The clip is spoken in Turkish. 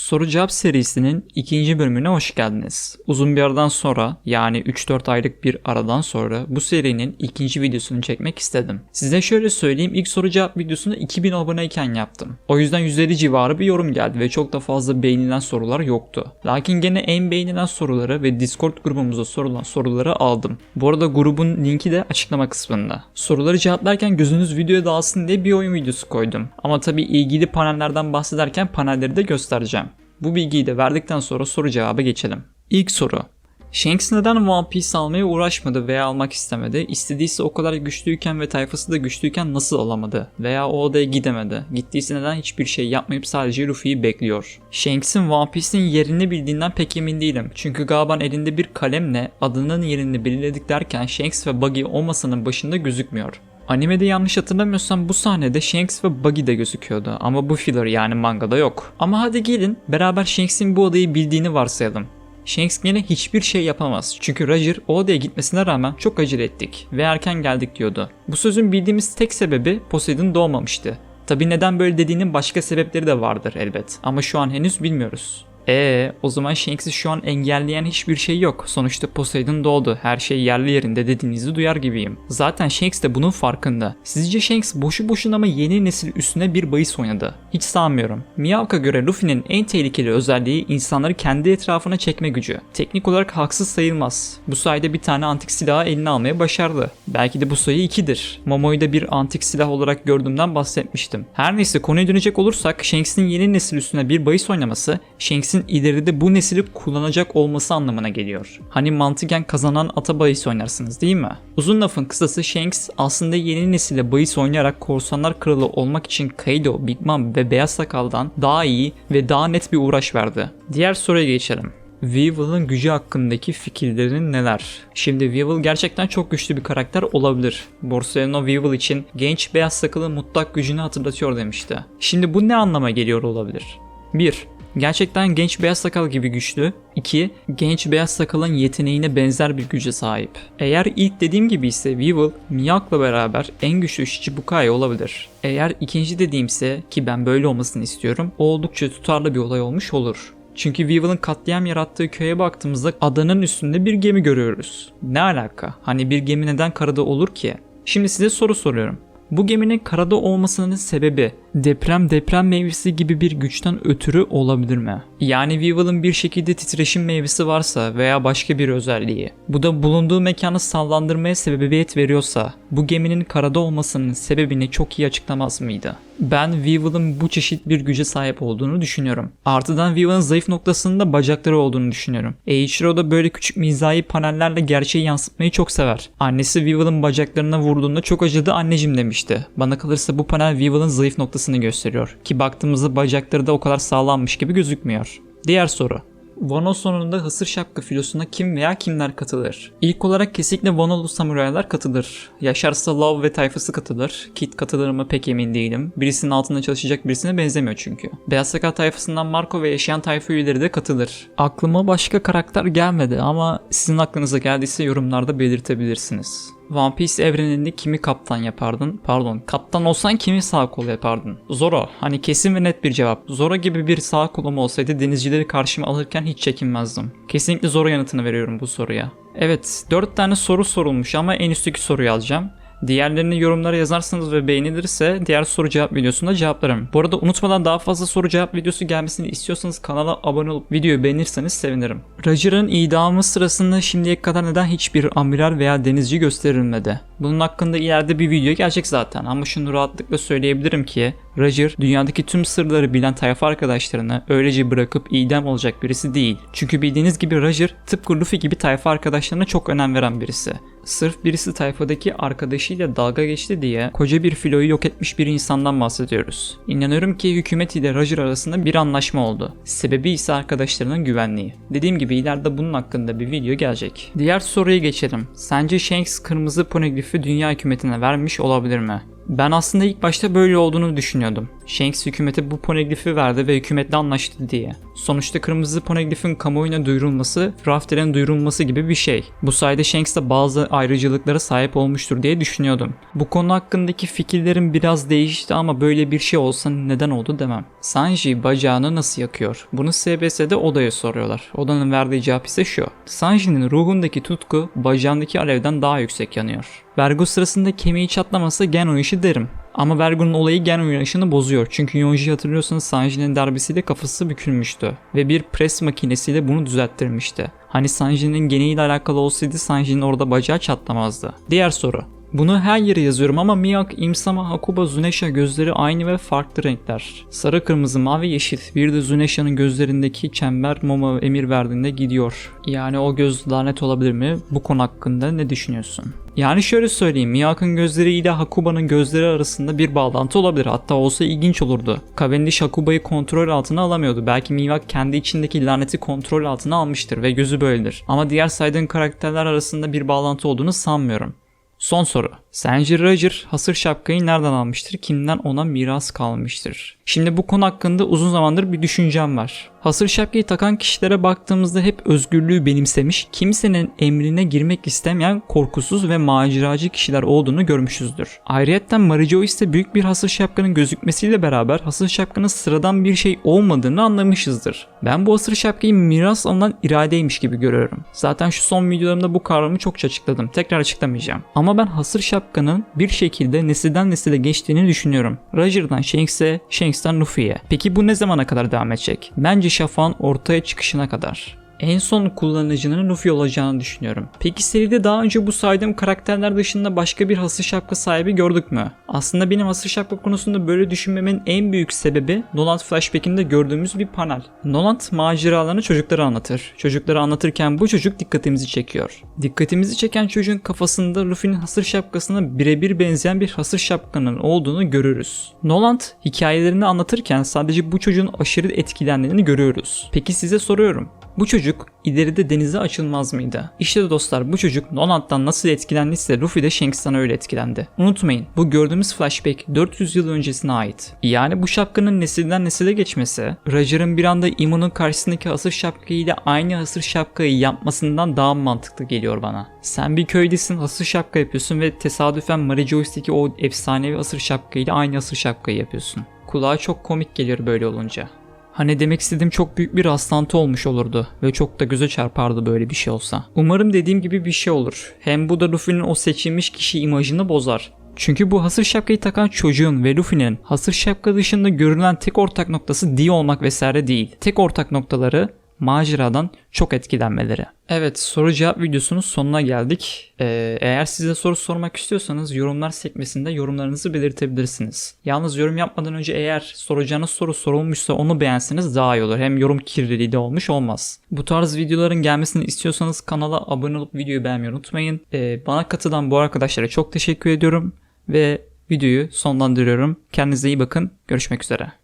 Soru cevap serisinin ikinci bölümüne hoş geldiniz. Uzun bir aradan sonra yani 3-4 aylık bir aradan sonra bu serinin ikinci videosunu çekmek istedim. Size şöyle söyleyeyim ilk soru cevap videosunu 2000 aboneyken yaptım. O yüzden 150 civarı bir yorum geldi ve çok da fazla beğenilen sorular yoktu. Lakin gene en beğenilen soruları ve Discord grubumuzda sorulan soruları aldım. Bu arada grubun linki de açıklama kısmında. Soruları cevaplarken gözünüz videoya dağılsın diye bir oyun videosu koydum. Ama tabii ilgili panellerden bahsederken panelleri de göstereceğim. Bu bilgiyi de verdikten sonra soru cevaba geçelim. İlk soru. Shanks neden One Piece almaya uğraşmadı veya almak istemedi? İstediyse o kadar güçlüyken ve tayfası da güçlüyken nasıl alamadı? Veya o odaya gidemedi? Gittiyse neden hiçbir şey yapmayıp sadece Luffy'yi bekliyor? Shanks'in One Piece'in yerini bildiğinden pek emin değilim. Çünkü Gaban elinde bir kalemle adının yerini belirledik derken Shanks ve Buggy o masanın başında gözükmüyor. Animede yanlış hatırlamıyorsam bu sahnede Shanks ve Buggy de gözüküyordu ama bu filler yani mangada yok. Ama hadi gelin beraber Shanks'in bu odayı bildiğini varsayalım. Shanks yine hiçbir şey yapamaz. Çünkü Roger o odaya gitmesine rağmen çok acele ettik ve erken geldik diyordu. Bu sözün bildiğimiz tek sebebi Poseidon doğmamıştı. Tabi neden böyle dediğinin başka sebepleri de vardır elbet. Ama şu an henüz bilmiyoruz. Ee, o zaman Shanks'i şu an engelleyen hiçbir şey yok. Sonuçta Poseidon doğdu. Her şey yerli yerinde dediğinizi duyar gibiyim. Zaten Shanks de bunun farkında. Sizce Shanks boşu boşuna mı yeni nesil üstüne bir bahis oynadı? Hiç sanmıyorum. Miyavka göre Luffy'nin en tehlikeli özelliği insanları kendi etrafına çekme gücü. Teknik olarak haksız sayılmaz. Bu sayede bir tane antik silahı eline almaya başardı. Belki de bu sayı 2'dir. Momo'yu da bir antik silah olarak gördüğümden bahsetmiştim. Her neyse konuya dönecek olursak Shanks'in yeni nesil üstüne bir bahis oynaması Shanks'in ileride bu nesili kullanacak olması anlamına geliyor. Hani mantıken kazanan ata bahis oynarsınız değil mi? Uzun lafın kısası Shanks aslında yeni nesile bahis oynayarak korsanlar kralı olmak için Kaido, Big Mom ve Beyaz Sakal'dan daha iyi ve daha net bir uğraş verdi. Diğer soruya geçelim. Weevil'ın gücü hakkındaki fikirlerin neler? Şimdi Weevil gerçekten çok güçlü bir karakter olabilir. Borsalino Weevil için genç beyaz sakalı mutlak gücünü hatırlatıyor demişti. Şimdi bu ne anlama geliyor olabilir? 1. Gerçekten genç beyaz sakal gibi güçlü. 2. Genç beyaz sakalın yeteneğine benzer bir güce sahip. Eğer ilk dediğim gibi ise Weevil, Miyak'la beraber en güçlü Shichibukai olabilir. Eğer ikinci dediğimse ki ben böyle olmasını istiyorum, oldukça tutarlı bir olay olmuş olur. Çünkü Weevil'ın katliam yarattığı köye baktığımızda adanın üstünde bir gemi görüyoruz. Ne alaka? Hani bir gemi neden karada olur ki? Şimdi size soru soruyorum. Bu geminin karada olmasının sebebi deprem deprem meyvesi gibi bir güçten ötürü olabilir mi? Yani Weevil'ın bir şekilde titreşim meyvesi varsa veya başka bir özelliği, bu da bulunduğu mekanı sallandırmaya sebebiyet veriyorsa, bu geminin karada olmasının sebebini çok iyi açıklamaz mıydı? Ben Weevil'ın bu çeşit bir güce sahip olduğunu düşünüyorum. Artıdan Weevil'ın zayıf noktasında bacakları olduğunu düşünüyorum. Eiichiro da böyle küçük mizahi panellerle gerçeği yansıtmayı çok sever. Annesi Weevil'ın bacaklarına vurduğunda çok acıdı anneciğim demişti. Bana kalırsa bu panel Weevil'ın zayıf noktasını gösteriyor. Ki baktığımızda bacakları da o kadar sağlammış gibi gözükmüyor. Diğer soru. Vano sonunda Hısır Şapka filosuna kim veya kimler katılır? İlk olarak kesinlikle Vanolu samuraylar katılır. Yaşarsa Love ve tayfası katılır. Kit katılır mı pek emin değilim. Birisinin altında çalışacak birisine benzemiyor çünkü. Beyaz Sakal tayfasından Marco ve yaşayan tayfa üyeleri de katılır. Aklıma başka karakter gelmedi ama sizin aklınıza geldiyse yorumlarda belirtebilirsiniz. One Piece evreninde kimi kaptan yapardın? Pardon, kaptan olsan kimi sağ kol yapardın? Zoro. Hani kesin ve net bir cevap. Zoro gibi bir sağ kolum olsaydı denizcileri karşıma alırken hiç çekinmezdim. Kesinlikle Zoro yanıtını veriyorum bu soruya. Evet, 4 tane soru sorulmuş ama en üstteki soruyu alacağım. Diğerlerini yorumlara yazarsanız ve beğenilirse diğer soru cevap videosunda cevaplarım. Bu arada unutmadan daha fazla soru cevap videosu gelmesini istiyorsanız kanala abone olup videoyu beğenirseniz sevinirim. Roger'ın idamı sırasında şimdiye kadar neden hiçbir amiral veya denizci gösterilmedi? Bunun hakkında ileride bir video gelecek zaten ama şunu rahatlıkla söyleyebilirim ki Roger dünyadaki tüm sırları bilen tayfa arkadaşlarını öylece bırakıp idam olacak birisi değil. Çünkü bildiğiniz gibi Roger tıpkı Luffy gibi tayfa arkadaşlarına çok önem veren birisi. Sırf birisi tayfadaki arkadaşıyla dalga geçti diye koca bir filoyu yok etmiş bir insandan bahsediyoruz. İnanıyorum ki hükümet ile Roger arasında bir anlaşma oldu. Sebebi ise arkadaşlarının güvenliği. Dediğim gibi ileride bunun hakkında bir video gelecek. Diğer soruya geçelim. Sence Shanks kırmızı ponegrifi dünya hükümetine vermiş olabilir mi? Ben aslında ilk başta böyle olduğunu düşünüyordum. Shanks hükümete bu poneglyphi verdi ve hükümetle anlaştı diye. Sonuçta kırmızı poneglyphin kamuoyuna duyurulması, Rafter'in duyurulması gibi bir şey. Bu sayede Shanks de bazı ayrıcalıklara sahip olmuştur diye düşünüyordum. Bu konu hakkındaki fikirlerim biraz değişti ama böyle bir şey olsa neden oldu demem. Sanji bacağını nasıl yakıyor? Bunu SBS'de Oda'ya soruyorlar. Oda'nın verdiği cevap ise şu. Sanji'nin ruhundaki tutku bacağındaki alevden daha yüksek yanıyor. Vergo sırasında kemiği çatlaması gen uyuşu derim. Ama Vergo'nun olayı gen uyanışını bozuyor. Çünkü Yonji hatırlıyorsanız Sanji'nin darbesiyle kafası bükülmüştü. Ve bir pres makinesiyle bunu düzelttirmişti. Hani Sanji'nin geniyle alakalı olsaydı Sanji'nin orada bacağı çatlamazdı. Diğer soru. Bunu her yere yazıyorum ama Miyak, Imsama, Hakuba, Zunesha gözleri aynı ve farklı renkler. Sarı, kırmızı, mavi, yeşil. Bir de Zunesha'nın gözlerindeki çember Momo emir verdiğinde gidiyor. Yani o göz lanet olabilir mi? Bu konu hakkında ne düşünüyorsun? Yani şöyle söyleyeyim, Miyak'ın gözleri ile Hakuba'nın gözleri arasında bir bağlantı olabilir. Hatta olsa ilginç olurdu. Cavendish Hakuba'yı kontrol altına alamıyordu. Belki Miyak kendi içindeki laneti kontrol altına almıştır ve gözü böyledir. Ama diğer saydığın karakterler arasında bir bağlantı olduğunu sanmıyorum. Son soru. Sence Roger hasır şapkayı nereden almıştır? Kimden ona miras kalmıştır? Şimdi bu konu hakkında uzun zamandır bir düşüncem var. Hasır şapkayı takan kişilere baktığımızda hep özgürlüğü benimsemiş, kimsenin emrine girmek istemeyen korkusuz ve maceracı kişiler olduğunu görmüşüzdür. Joyce de büyük bir hasır şapkanın gözükmesiyle beraber hasır şapkanın sıradan bir şey olmadığını anlamışızdır. Ben bu hasır şapkayı miras alınan iradeymiş gibi görüyorum. Zaten şu son videolarımda bu kavramı çokça açıkladım. Tekrar açıklamayacağım. Ama ben hasır şapkanın bir şekilde nesilden nesile geçtiğini düşünüyorum. Roger'dan Shanks'e, Shanks'ten Luffy'ye. Peki bu ne zamana kadar devam edecek? Bence şafağın ortaya çıkışına kadar. En son kullanıcının Luffy olacağını düşünüyorum. Peki seride daha önce bu saydığım karakterler dışında başka bir hasır şapka sahibi gördük mü? Aslında benim hasır şapka konusunda böyle düşünmemin en büyük sebebi Noland Flashback'inde gördüğümüz bir panel. Noland maceralarını çocuklara anlatır. Çocuklara anlatırken bu çocuk dikkatimizi çekiyor. Dikkatimizi çeken çocuğun kafasında Luffy'nin hasır şapkasına birebir benzeyen bir hasır şapkanın olduğunu görürüz. Noland hikayelerini anlatırken sadece bu çocuğun aşırı etkilendiğini görüyoruz. Peki size soruyorum. Bu çocuk ileride denize açılmaz mıydı? İşte dostlar bu çocuk Noland'dan nasıl etkilendiyse Luffy de Shanks'tan öyle etkilendi. Unutmayın bu gördüğümüz flashback 400 yıl öncesine ait. Yani bu şapkanın nesilden nesile geçmesi, Roger'ın bir anda Imon'un karşısındaki hasır şapkayla aynı hasır şapkayı yapmasından daha mantıklı geliyor bana. Sen bir köydesin hasır şapka yapıyorsun ve tesadüfen Mary Joyce'deki o efsanevi hasır şapkayla aynı hasır şapkayı yapıyorsun. Kulağa çok komik gelir böyle olunca. Hani demek istediğim çok büyük bir rastlantı olmuş olurdu ve çok da göze çarpardı böyle bir şey olsa. Umarım dediğim gibi bir şey olur. Hem bu da Luffy'nin o seçilmiş kişi imajını bozar. Çünkü bu hasır şapkayı takan çocuğun ve Luffy'nin hasır şapka dışında görülen tek ortak noktası D olmak vesaire değil. Tek ortak noktaları maceradan çok etkilenmeleri. Evet soru cevap videosunun sonuna geldik. Ee, eğer size soru sormak istiyorsanız yorumlar sekmesinde yorumlarınızı belirtebilirsiniz. Yalnız yorum yapmadan önce eğer soracağınız soru sorulmuşsa onu beğenseniz daha iyi olur. Hem yorum kirliliği de olmuş olmaz. Bu tarz videoların gelmesini istiyorsanız kanala abone olup videoyu beğenmeyi unutmayın. Ee, bana katılan bu arkadaşlara çok teşekkür ediyorum ve videoyu sonlandırıyorum. Kendinize iyi bakın. Görüşmek üzere.